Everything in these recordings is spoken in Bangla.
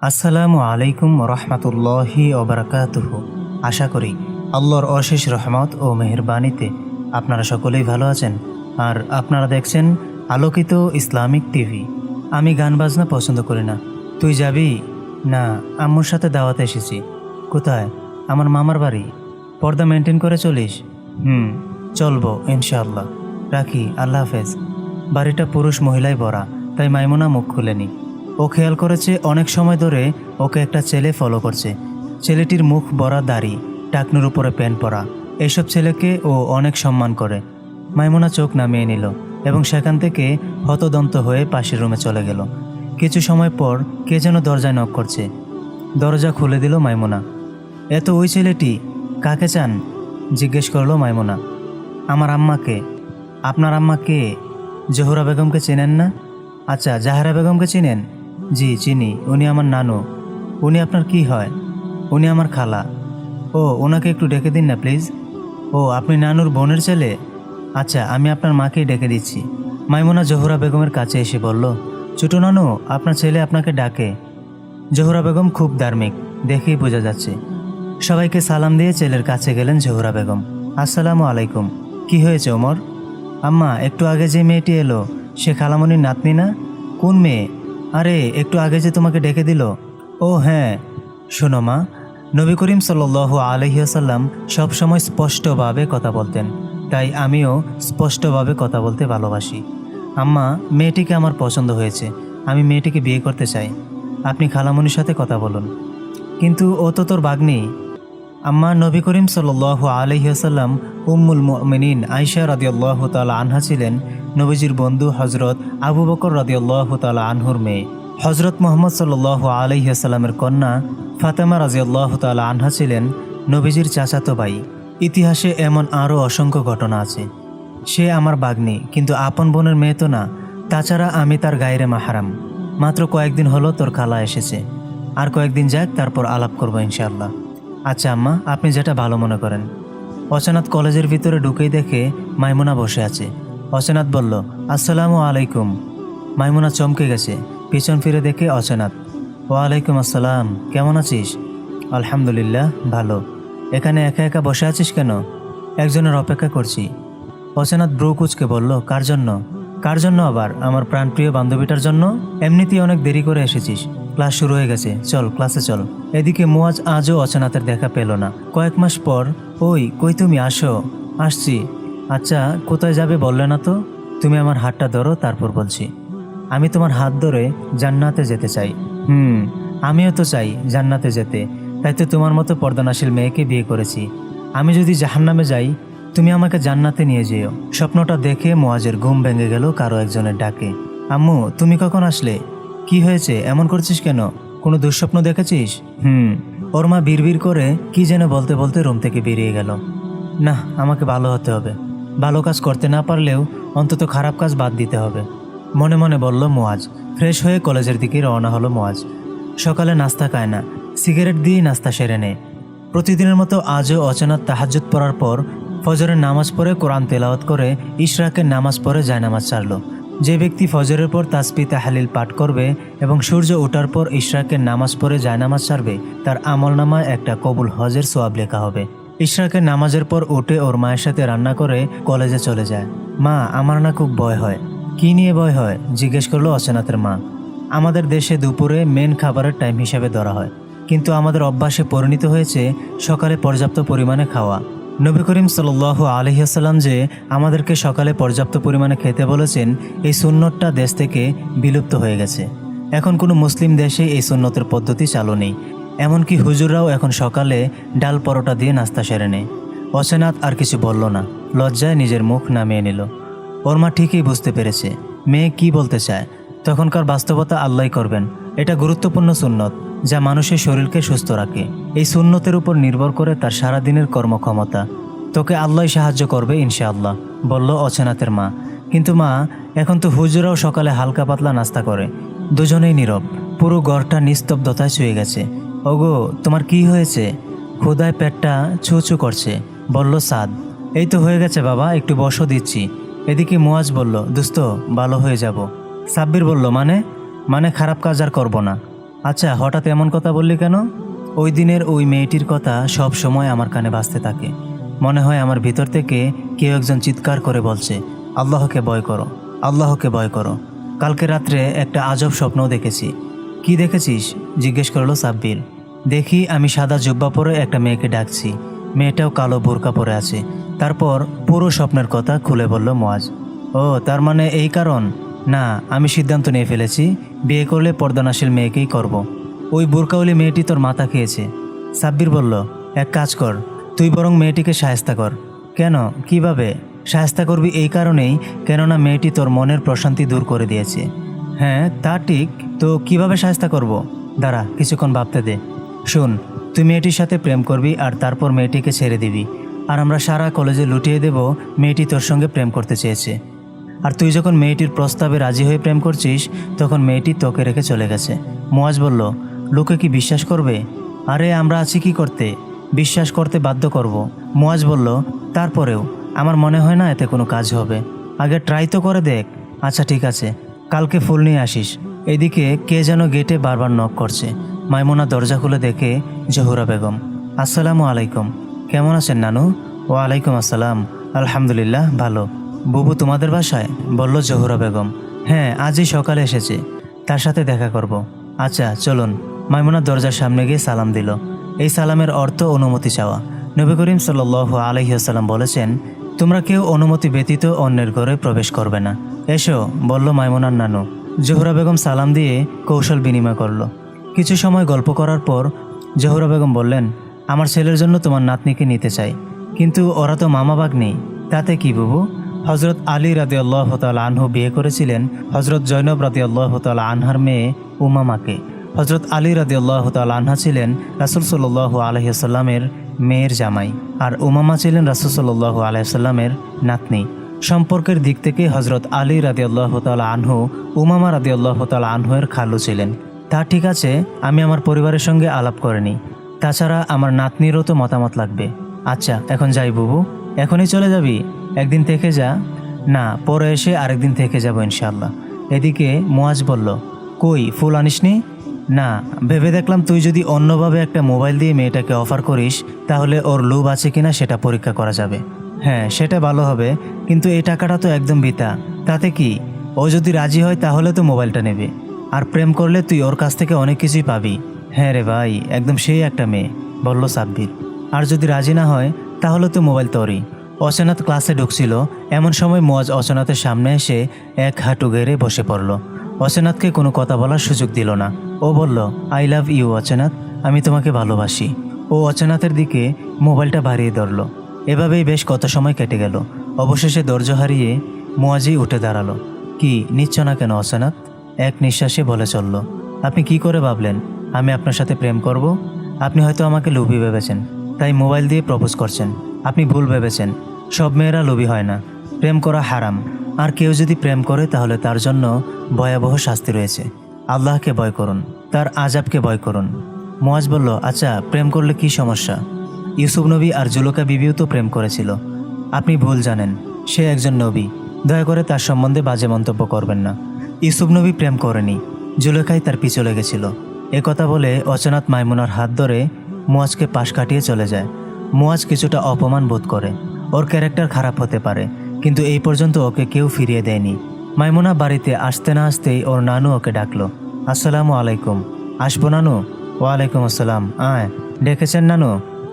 আসসালামু আলাইকুম রহমতুল্লাহি ওবরাকাতুহু। আশা করি আল্লাহর অশেষ রহমত ও মেহরবানিতে আপনারা সকলেই ভালো আছেন। আর আপনারা দেখছেন আলোকিত ইসলামিক টিভি। আমি গান বাজনা পছন্দ করি না। তুই যাবি? না, আম্মুর সাথে দাওয়াতে এসেছি। কোথায়? আমার মামার বাড়ি। পর্দা মেনটেন করে চলিস? হুম, চলবো, ইনশাআল্লাহ। রাখি, আল্লাহ হাফেজ। বাড়িটা পুরুষ মহিলায় ভরা, তাই মাইমুনা মুখ খুলেনি। ও খেয়াল করেছে অনেক সময় ধরে ওকে একটা ছেলে ফলো করছে। ছেলেটির মুখ বড়া দাড়ি, টাকনুর উপরে প্যান্ট পরা। এইসব ছেলেকে ও অনেক সম্মান করে। মাইমুনা চোখ নামিয়ে নিল এবং সেখান থেকে হতদন্ত হয়ে পাশের রুমে চলে গেল। কিছু সময় পর কে যেন দরজায় নক করছে। দরজা খুলে দিল মাইমুনা। এত ওই ছেলেটি, কাকে চান? জিজ্ঞেস করল মাইমুনা। আমার আম্মাকে। আপনার আম্মা কে? জোহরা বেগমকে চেনেন না? আচ্ছা জাহারা বেগমকে চিনেন? জি, চিনি। উনি আমার নানু। উনি আপনার কি হয়? উনি আমার খালা। ও, ওনাকে একটু ডেকে দিন না, প্লিজ। ও, আপনি নানুর বোনের ছেলে? আচ্ছা আমি আপনার মাকেই ডেকে দিচ্ছি। মাইমুনা জোহরা বেগমের কাছে এসে বলল, ছোটো নানু, আপনার ছেলে আপনাকে ডাকে। জোহরা বেগম খুব ধার্মিক, দেখেই বোঝা যাচ্ছে। সবাইকে সালাম দিয়ে ছেলের কাছে গেলেন জোহরা বেগম। আসসালামু আলাইকুম। কি হয়েছে, ওমর? আম্মা, একটু আগে যে মেয়েটি এলো, সে খালামণির নাতনি না? কোন মেয়ে? আরে, একটু আগে যে তোমাকে ডেকে দিল। ও হ্যাঁ। শোনো মা, নবী করিম সাল আলহিহাসাল্লাম সবসময় স্পষ্টভাবে কথা বলতেন। তাই আমিও স্পষ্টভাবে কথা বলতে ভালোবাসি। আম্মা, মেয়েটিকে আমার পছন্দ হয়েছে। আমি মেয়েটিকে বিয়ে করতে চাই। আপনি খালামনির সাথে কথা বলুন। কিন্তু ও তো তোর বাগ্নি আম্মা, নবী করিম সাল আলহিহাসাল্লাম উম্মুল মিনীন আইসা রাদিয়াল্লাহ তালা আনহা ছিলেন নবীজির বন্ধু হজরত আবু বকর রাদিয়াল্লাহ তালা আনহুর মেয়ে। হজরত মোহাম্মদ সাল আলহিহাসাল্লামের কন্যা ফাতেমা রাজিয়াল্লাহ তালা আনহা ছিলেন নবীজির চাচাতো ভাই। ইতিহাসে এমন আরও অসংখ্য ঘটনা আছে। সে আমার বাগ্নি, কিন্তু আপন বোনের মেয়ে তো না, তাছাড়া আমি তার গায়েরে মাহারাম। মাত্র কয়েকদিন হলো তোর খালা এসেছে। আর কয়েকদিন যাক, তারপর আলাপ করব ইনশাল্লাহ আচ্ছা আম্মা, আপনি যেটা ভালো মনে করেন। অচেনাথ কলেজের ভিতরে ঢুকেই দেখে মাইমুনা বসে আছে। অচেনাথ বলল, আসসালামু আলাইকুম। মাইমুনা চমকে গেছে, পিছন ফিরে দেখে অচেনাথ ওয়ালাইকুম আসসালাম, কেমন আছিস? আলহামদুলিল্লাহ, ভালো। এখানে একা একা বসে আছিস কেন? একজনের অপেক্ষা করছি। অচেনাথ ব্রু কুচকে বলল, কার জন্য? কার জন্য আবার? আমার প্রাণপ্রিয় বান্ধবীটার জন্য? এমনিতেই অনেক দেরি করে এসেছিস। ক্লাস শুরু হয়ে গেছে। চল, ক্লাসে চল। এদিকে মুয়াজ আজও অচেনাথের দেখা পেল না। কয়েক মাস পর, ওই, কই তুমি? আসো। আসছি। আচ্ছা কোথায় যাবে বললে না তো? তুমি আমার হাতটা ধরো, তারপর বলছি। আমি তোমার হাত ধরে জান্নাতে যেতে চাই। হুম, আমিও তো চাই জান্নাতে যেতে। তাই তো তোমার মতো পর্দানাশীল মেয়েকে বিয়ে করেছি। আমি যদি জাহান্নামে যাই, তুমি আমাকে জান্নাতে নিয়ে যেও। স্বপ্নটা দেখে মোয়াজের ঘুম ভেঙে গেল কারও একজনের ডাকে। আম্মু, তুমি কখন আসলে? কি হয়েছে? এমন করছিস কেন? কোনো দুঃস্বপ্ন দেখেছিস? হুম, ওর মা বিড়বিড় করে কি যেন বলতে বলতে রুম থেকে বেরিয়ে গেল। না আমাকে ভালো হতে হবে। ভালো কাজ করতে না পারলেও অন্তত খারাপ কাজ বাদ দিতে হবে। মনে মনে বলল মোয়াজ, ফ্রেশ হয়ে কলেজের দিকে রওনা হলো মোয়াজ। সকালে নাস্তা খায় না, সিগারেট দিয়েই নাস্তা সেরে নেয়। প্রতিদিনের মতো আজও অচেনা তাহাজ্জুদ পড়ার পর ফজরের নামাজ পড়ে কোরআন তেলাওয়াত করে ইশরাকের নামাজ পড়ে জায়নামাজ ছাড়ল যে ব্যক্তি ফজরের পর তাসপি তাহালিল পাঠ করবে এবং সূর্য ওঠার পর ইশরাকের নামাজ পড়ে জায়নামাজ ছাড়বে তার আমল নামায় একটা কবুল হজের সোয়াব লেখা হবে। ইশরাকের নামাজের পর উঠে ওর মায়ের সাথে রান্না করে কলেজে চলে যায়। মা, আমার না খুব ভয় হয়। কি নিয়ে ভয় হয়? জিজ্ঞেস করল অচেনাথের মা। আমাদের দেশে দুপুরে মেন খাবারের টাইম হিসাবে ধরা হয়। কিন্তু আমাদের অভ্যাসে পরিণত হয়েছে সকালে পর্যাপ্ত পরিমাণে খাওয়া। নবী করিম সাল আলহিহাসাল্লাম যে আমাদেরকে সকালে পর্যাপ্ত পরিমাণে খেতে বলেছেন, এই সুন্নতটা দেশ থেকে বিলুপ্ত হয়ে গেছে। এখন কোনো মুসলিম দেশে এই সুন্নতের পদ্ধতি চালু নেই। এমনকি হুজুররাও এখন সকালে ডাল পরোটা দিয়ে নাস্তা সেরে নেয়। অচেনাথ আর কিছু বলল না। লজ্জায় নিজের মুখ নামিয়ে নিল। ওর মা ঠিকই বুঝতে পেরেছে। মেয়ে কি বলতে চায়? তখনকার বাস্তবতা আল্লাহ করবেন। এটা গুরুত্বপূর্ণ সুন্নত, যা মানুষের শরীরকে সুস্থ রাখে। এই সুন্নতের উপর নির্ভর করে তার সারাদিনের কর্মক্ষমতা। তোকে আল্লাহ সাহায্য করবে, ইনশাআল্লাহ, বলল অচেনাথের মা। কিন্তু মা, এখন তো হুজুরাও সকালে হালকা পাতলা নাস্তা করে। দুজনেই নীরব। পুরো ঘরটা নিস্তব্ধতায় ছুঁয়ে গেছে। ওগো, তোমার কি হয়েছে? ক্ষুদায় পেটটা ছু ছু করছে, বলল সাদ। এই তো হয়ে গেছে বাবা, একটু বসো দিচ্ছি। এদিকে মুয়াজ বলল, দুস্ত, ভালো হয়ে যাব। সাব্বির বলল মানে? মানে খারাপ কাজ আর করব না। আচ্ছা হঠাৎ এমন কথা বললি কেন? ওই দিনের ওই মেয়েটির কথা সব সময় আমার কানে বাঁচতে থাকে। মনে হয় আমার ভিতর থেকে কেউ একজন চিৎকার করে বলছে, আল্লাহকে ভয় করো, আল্লাহকে ভয় করো। কালকে রাত্রে একটা আজব স্বপ্ন দেখেছি। কি দেখেছিস? জিজ্ঞেস করল সাব্বির। দেখি আমি সাদা জুব্বা পরে একটা মেয়েকে ডাকছি। মেয়েটাও কালো বোরকা পরে আছে। তারপর পুরো স্বপ্নের কথা খুলে বলল মোয়াজ। ও, তার মানে এই কারণ? না, আমি সিদ্ধান্ত নিয়ে ফেলেছি। বিয়ে করলে পর্দানাশীল মেয়েকেই করব। ওই বোরকাউলি মেয়েটি তোর মাথা খেয়েছে। সাব্বির বলল, এক কাজ কর, তুই বরং মেয়েটিকে সায়স্তা কর। কেন? কীভাবে? সায়স্তা করবি এই কারণেই, কেননা মেয়েটি তোর মনের প্রশান্তি দূর করে দিয়েছে। হ্যাঁ তা ঠিক, তো কীভাবে সায়স্তা করব। দাঁড়া, কিছুক্ষণ ভাবতে দে। শোন, তুই মেয়েটির সাথে প্রেম করবি আর তারপর মেয়েটিকে ছেড়ে দিবি। আর আমরা সারা কলেজে লুটিয়ে দেব মেয়েটি তোর সঙ্গে প্রেম করতে চেয়েছে। আর তুই যখন মেয়েটির প্রস্তাবে রাজি হয়ে প্রেম করছিস, তখন মেয়েটি তোকে রেখে চলে গেছে। মোয়াজ বলল, লোকে কি বিশ্বাস করবে? আরে, আমরা আছি কি করতে? বিশ্বাস করতে বাধ্য করব। মোয়াজ বলল, তারপরেও, আমার মনে হয় না এতে কোনো কাজ হবে। আগে ট্রাই তো করে দেখ। আচ্ছা ঠিক আছে, কালকে ফুল নিয়ে আসিস। এদিকে কে যেন গেটে বারবার নক করছে। মাইমুনা দরজা খুলে দেখে জহুরা বেগম, আসসালামু আলাইকুম। কেমন আছেন নানু? ও আলাইকুম আসসালাম। আলহামদুলিল্লাহ, ভালো। বুবু তোমাদের বাসায়? বলল জহুরা বেগম হ্যাঁ আজই সকালে এসেছে। তার সাথে দেখা করব। আচ্ছা চলুন। মাইমুনা দরজার সামনে গিয়ে সালাম দিল। এই সালামের অর্থ অনুমতি চাওয়া। নবী করিম সাল আলহিহাসাল্লাম বলেছেন, তোমরা কেউ অনুমতি ব্যতীত অন্যের ঘরে প্রবেশ করবে না। এসো, বলল মাইমুনার নানু। জহুরা বেগম সালাম দিয়ে কৌশল বিনিময় করল। কিছু সময় গল্প করার পর জহুরা বেগম বললেন, আমার ছেলের জন্য তোমার নাতনিকে নিতে চাই। কিন্তু ওরা তো মামা বাগ নেই। তাতে কি বুবু? হজরত আলী রাদি আল্লাহ আনহু বিয়ে করেছিলেন। হজরত জৈনব রাদি আল্লাহ আনহার মেয়ে উমামাকে। হজরত আলী রাদি আল্লাহ আনহা ছিলেন রাসুল সাল্লাহ আলহিসাল্লামের মেয়ের জামাই আর উমামা ছিলেন রাসুল সাল্লাহ আলহিসাল্লামের নাতনি। সম্পর্কের দিক থেকে হজরত আলী রাদি আল্লাহ আনহু উমামা রাদি আল্লাহ আনহুয়ের খালু ছিলেন। তা ঠিক আছে, আমি আমার পরিবারের সঙ্গে আলাপ করিনি তাছাড়া আমার নাতনিরও তো মতামত লাগবে। আচ্ছা এখন যাই বুবু। এখনই চলে যাবি? একদিন থেকে যা। না, পরে এসে আরেকদিন থেকে যাব ইনশাল্লাহ এদিকে মোয়াজ বলল, কই, ফুল আনিসনি? না, ভেবে দেখলাম তুই যদি অন্যভাবে একটা মোবাইল দিয়ে মেয়েটাকে অফার করিস, তাহলে ওর লোভ আছে কিনা সেটা পরীক্ষা করা যাবে। হ্যাঁ সেটা ভালো হবে, কিন্তু এই টাকাটা তো একদম বিতা। তাতে কি? ও যদি রাজি হয় তাহলে তো মোবাইলটা নেবে। আর প্রেম করলে তুই ওর কাছ থেকে অনেক কিছুই পাবি। হ্যাঁ রে ভাই, একদম সেই একটা মেয়ে, বলল সাব্বির। আর যদি রাজি না হয়, তাহলে তো মোবাইল তোরই। অচেনাথ ক্লাসে ঢুকছিল, এমন সময় মোয়াজ অচেনাথের সামনে এসে এক হাঁটু গেড়ে বসে পড়ল। অচেনাথকে কোনো কথা বলার সুযোগ দিল না। ও বলল আই লাভ ইউ অচেনাথ। আমি তোমাকে ভালোবাসি। ও অচেনাথের দিকে মোবাইলটা বাড়িয়ে ধরল। এভাবেই বেশ কত সময় কেটে গেল। অবশেষে ধৈর্য হারিয়ে মোয়াজি উঠে দাঁড়াল। কি, নিচ্ছ না কেন অচেনাথ? এক নিঃশ্বাসে বলে চলল, আপনি কি করে ভাবলেন? আমি আপনার সাথে প্রেম করব? আপনি হয়তো আমাকে লোভী ভেবেছেন, তাই মোবাইল দিয়ে প্রপোজ করছেন। আপনি ভুল ভেবেছেন, সব মেয়েরা লোভী হয় না। প্রেম করা হারাম। আর কেউ যদি প্রেম করে, তাহলে তার জন্য ভয়াবহ শাস্তি রয়েছে। আল্লাহকে ভয় করুন, তার আজাবকে ভয় করুন। মোয়াজ বলল আচ্ছা প্রেম করলে কি সমস্যা? ইউসুফ নবী আর জুলকা বিবিও তো প্রেম করেছিল। আপনি ভুল জানেন, সে একজন নবী। দয়া করে তার সম্বন্ধে বাজে মন্তব্য করবেন না। ইউসুফ নবী প্রেম করেনি। জুলেখাই তার পিছু লেগেছিল। কথা বলে অচনাথ মাইমুনার হাত ধরে মুয়াজকে পাশ কাটিয়ে চলে যায়। মুয়াজ কিছুটা অপমান বোধ করে। ওর ক্যারেক্টার খারাপ হতে পারে, কিন্তু এই পর্যন্ত ওকে কেউ ফিরিয়ে দেয়নি। মাইমুনা বাড়িতে আসতে না আসতেই ওর নানু ওকে ডাকলো। আসসালামু আলাইকুম। আসব নানু? ওয়ালাইকুম আসসালাম। আয়। ডেকেছেন নানু?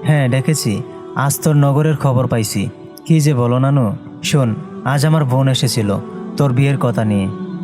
হ্যাঁ ডেকেছি। আজ তোর নগরের খবর পাইছি। কি যে বলো নানু? শোন, আজ আমার বোন এসেছিল, তোর বিয়ের কথা নিয়ে।